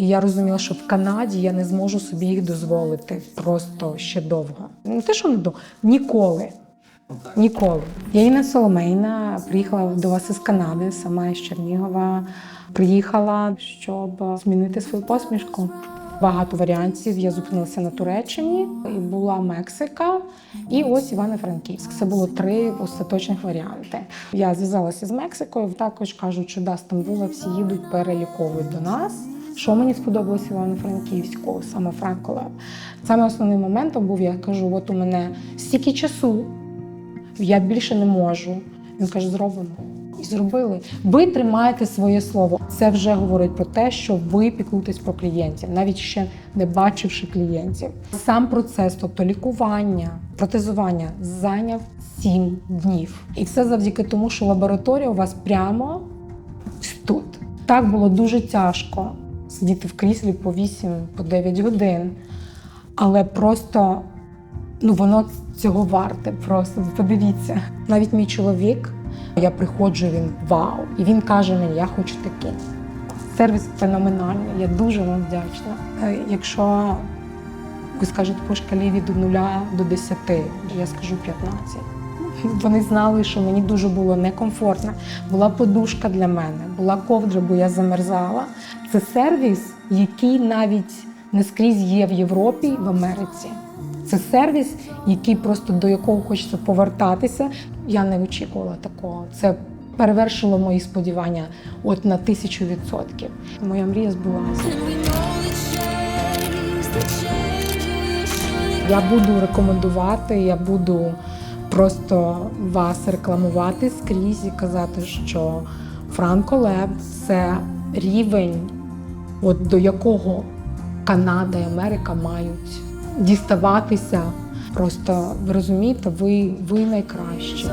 І я розуміла, що в Канаді я не зможу собі їх дозволити просто ще довго. Не те, що не довго, ніколи. Ніколи. Я Інна Соломейна приїхала до вас із Канади, сама із Чернігова. Приїхала, щоб змінити свою посмішку. Багато варіантів. Я зупинилася на Туреччині, і була Мексика, і ось Івано-Франківськ. Це було три остаточних варіанти. Я зв'язалася з Мексикою. Також кажуть, що до Стамбула всі їдуть, переліковують до нас. Що мені сподобалось в Івано-Франківську, саме Франколе. Саме основним моментом був, я кажу: от у мене стільки часу, я більше не можу. Він каже, зробимо. І зробили. Ви тримаєте своє слово. Це вже говорить про те, що ви піклуєтесь про клієнтів, навіть ще не бачивши клієнтів. Сам процес, тобто лікування, протезування, зайняв 7 днів. І все завдяки тому, що лабораторія у вас прямо тут. Так було дуже тяжко сидіти в кріслі по 8 по 9 годин, але просто ну воно цього варте. Просто подивіться. Навіть мій чоловік, я приходжу, він вау. І він каже мені, я хочу такий. Сервіс феноменальний, я дуже вам вдячна. Е, Якщо ви скажете по шкалі від 0 до 10, я скажу 15. Вони знали, що мені дуже було некомфортно. Була подушка для мене, була ковдра, бо я замерзала. Це сервіс, який навіть не скрізь є в Європі в Америці. Це сервіс, який просто до якого хочеться повертатися. Я не очікувала такого. Це перевершило мої сподівання от на тисячу відсотків. Моя мрія збулася. Я буду рекомендувати, я буду просто вас рекламувати скрізь і казати, що Франко Леб це рівень, от до якого Канада і Америка мають діставатися. Просто ви розумієте, ви, ви найкращі.